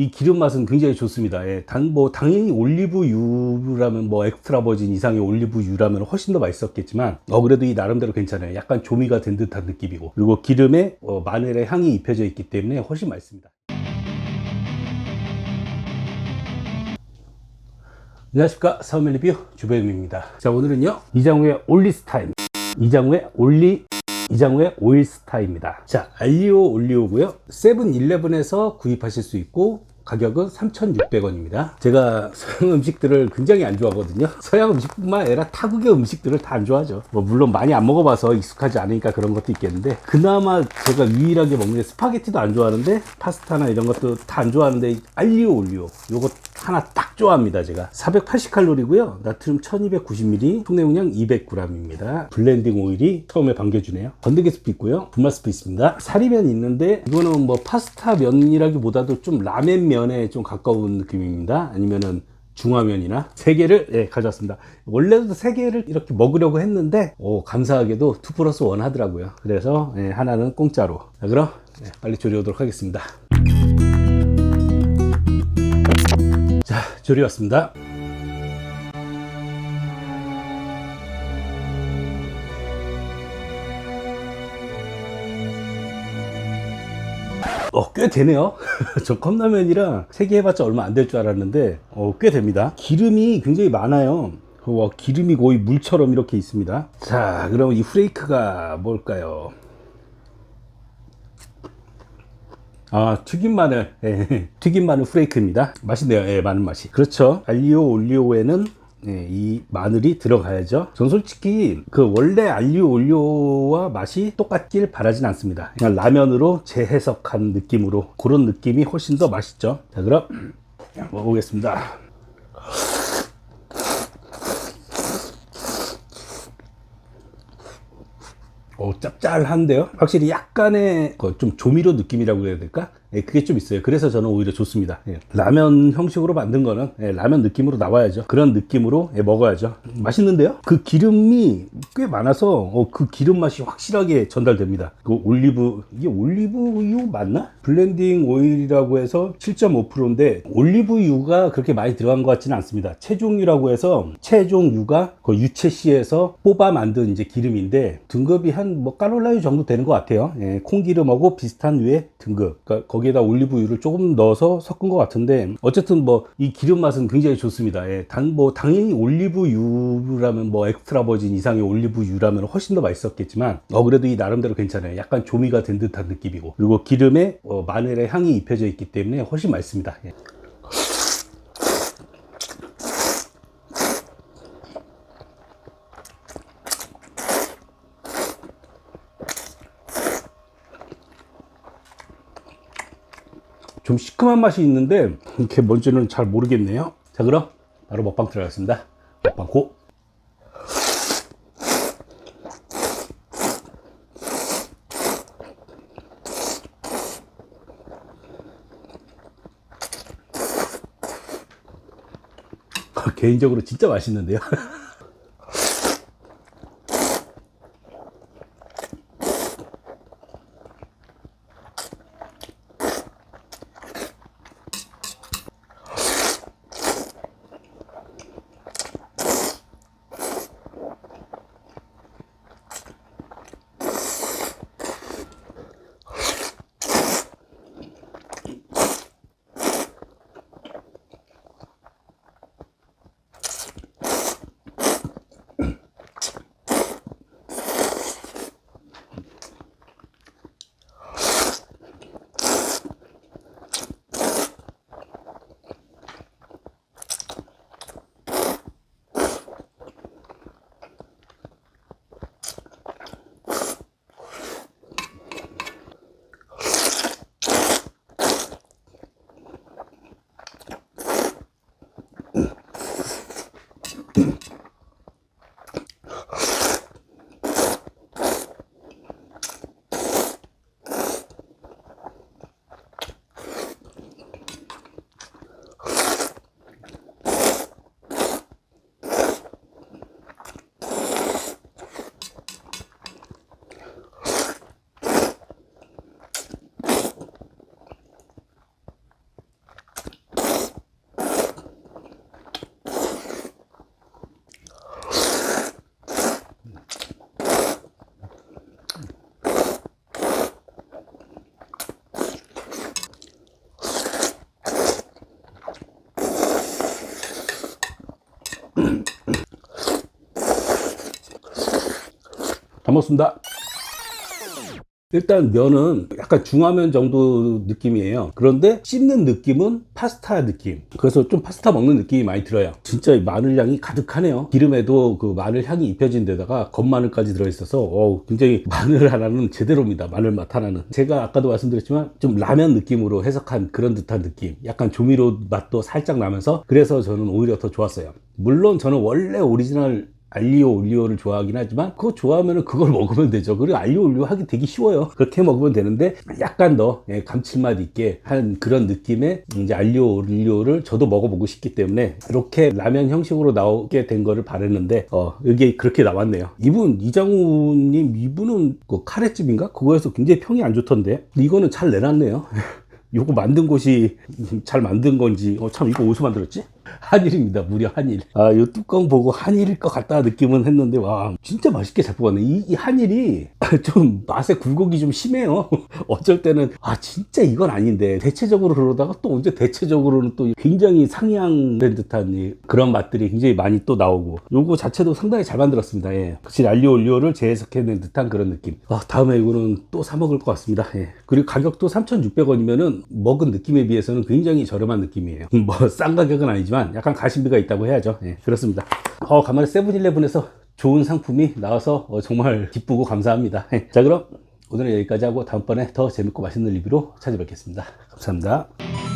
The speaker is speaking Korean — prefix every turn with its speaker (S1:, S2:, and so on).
S1: 이 기름 맛은 굉장히 좋습니다. 예, 단, 뭐, 당연히 올리브유라면 뭐, 엑스트라 버진 이상의 올리브유라면 훨씬 더 맛있었겠지만, 어, 그래도 이 나름대로 괜찮아요. 약간 조미가 된 듯한 느낌이고, 그리고 기름에 어, 마늘의 향이 입혀져 있기 때문에 훨씬 맛있습니다. 안녕하십니까. 사우멜 리뷰 주배우입니다. 자, 오늘은요, 이장우의 올리스타임. 이장우의 올리 이장우의 오일스타입니다. 자, 알리오 올리오고요. 세븐일레븐에서 구입하실 수 있고 가격은 3,600원입니다. 제가 서양 음식들을 굉장히 안 좋아하거든요. 서양 음식뿐만 아니라 타국의 음식들을 다 안 좋아하죠. 뭐 물론 많이 안 먹어봐서 익숙하지 않으니까 그런 것도 있겠는데 그나마 제가 유일하게 먹는 게 스파게티도 안 좋아하는데 파스타나 이런 것도 다 안 좋아하는데 알리오 올리오 요거 하나 딱 좋아합니다 제가 480칼로리고요 나트륨 1290ml 총내용량 200g입니다 블렌딩 오일이 처음에 반겨주네요 건더기 스프 있고요 분말 스프 있습니다 사리면 있는데 이거는 뭐 파스타 면이라기보다도 좀 라멘 면에 좀 가까운 느낌입니다 아니면은 중화면이나 세 개를 예, 가져왔습니다. 원래도 세 개를 이렇게 먹으려고 했는데 오, 감사하게도 2 플러스 1 하더라고요. 그래서 예, 하나는 공짜로. 자, 그럼 예, 빨리 조리하도록 하겠습니다. 자, 조리 왔습니다. 어, 꽤 되네요. 저 컵라면이랑 세 개 해봤자 얼마 안 될 줄 알았는데, 어, 꽤 됩니다. 기름이 굉장히 많아요. 와, 기름이 거의 물처럼 이렇게 있습니다. 자, 그럼 이 프레이크가 뭘까요? 아, 튀김 마늘. 예, 튀김 마늘 프레이크입니다. 맛있네요. 예, 마늘 맛이. 그렇죠. 알리오 올리오에는 예, 이 마늘이 들어가야죠. 전 솔직히 그 원래 알리오 올리오와 맛이 똑같길 바라진 않습니다. 그냥 라면으로 재해석한 느낌으로 그런 느낌이 훨씬 더 맛있죠. 자, 그럼 먹어보겠습니다. 오, 짭짤한데요? 확실히 약간의 그 좀 조미료 느낌이라고 해야 될까? 예, 그게 좀 있어요. 그래서 저는 오히려 좋습니다. 예, 라면 형식으로 만든 거는 예, 라면 느낌으로 나와야죠. 그런 느낌으로 예, 먹어야죠. 맛있는데요? 그 기름이 꽤 많아서 어, 그 기름 맛이 확실하게 전달됩니다. 그 올리브 이게 올리브유 맞나? 블렌딩 오일이라고 해서 7.5%인데 올리브유가 그렇게 많이 들어간 것 같지는 않습니다. 체종유라고 해서 체종유가 그 유채씨에서 뽑아 만든 이제 기름인데 등급이 한 뭐 까놀라유 정도 되는 것 같아요. 예, 콩기름하고 비슷한 류의 등급. 그러니까 거기에다 올리브유를 조금 넣어서 섞은 것 같은데 어쨌든 뭐 이 기름 맛은 굉장히 좋습니다. 예, 단, 뭐 당연히 올리브유라면 뭐 엑스트라 버진 이상의 올리브유라면 훨씬 더 맛있었겠지만 어 그래도 이 나름대로 괜찮아요. 약간 조미가 된 듯한 느낌이고 그리고 기름에 어, 마늘의 향이 입혀져 있기 때문에 훨씬 맛있습니다. 예. 좀 시큼한 맛이 있는데 이렇게 뭔지는 잘 모르겠네요. 자 그럼 바로 먹방 들어가겠습니다. 먹방 고! 개인적으로 진짜 맛있는데요. 다 먹었습니다. 일단 면은 약간 중화면 정도 느낌이에요. 그런데 씹는 느낌은 파스타 느낌. 그래서 좀 파스타 먹는 느낌이 많이 들어요. 진짜 이 마늘 향이 가득하네요. 기름에도 그 마늘 향이 입혀진 데다가 겉마늘까지 들어있어서 어우, 굉장히 마늘 하나는 제대로입니다. 마늘 맛 하나는. 제가 아까도 말씀드렸지만 좀 라면 느낌으로 해석한 그런 듯한 느낌. 약간 조미료 맛도 살짝 나면서 그래서 저는 오히려 더 좋았어요. 물론 저는 원래 오리지널 알리오 올리오를 좋아하긴 하지만 그거 좋아하면 그걸 먹으면 되죠. 그리고 알리오 올리오 하기 되게 쉬워요. 그렇게 먹으면 되는데 약간 더 예, 감칠맛 있게 한 그런 느낌의 이제 알리오 올리오를 저도 먹어보고 싶기 때문에 이렇게 라면 형식으로 나오게 된 거를 바랬는데 어 이게 그렇게 나왔네요. 이분 이장우님 이분은 그 카레집인가 그거에서 굉장히 평이 안 좋던데 이거는 잘 내놨네요. 요거 만든 곳이 잘 만든 건지 어 참 이거 어디서 만들었지? 한일입니다. 무려 한일. 아 요 뚜껑 보고 한일일 것 같다 느낌은 했는데 와 진짜 맛있게 잘 뽑았네. 이, 이 한일이 좀 맛의 굴곡이 좀 심해요. 어쩔 때는 아 진짜 이건 아닌데. 대체적으로 그러다가 또 언제 대체적으로는 또 굉장히 상향된 듯한 이 그런 맛들이 굉장히 많이 또 나오고. 요거 자체도 상당히 잘 만들었습니다. 예. 확실히 알리오 올리오를 재해석해낸 듯한 그런 느낌. 아 다음에 이거는 또 사 먹을 것 같습니다. 예. 그리고 가격도 3,600원이면은 먹은 느낌에 비해서는 굉장히 저렴한 느낌이에요. 뭐 싼 가격은 아니지만 약간 가심비가 있다고 해야죠. 예, 그렇습니다. 어 간만에 세븐일레븐에서 좋은 상품이 나와서 어, 정말 기쁘고 감사합니다 예. 자 그럼 오늘은 여기까지 하고 다음번에 더 재밌고 맛있는 리뷰로 찾아뵙겠습니다 감사합니다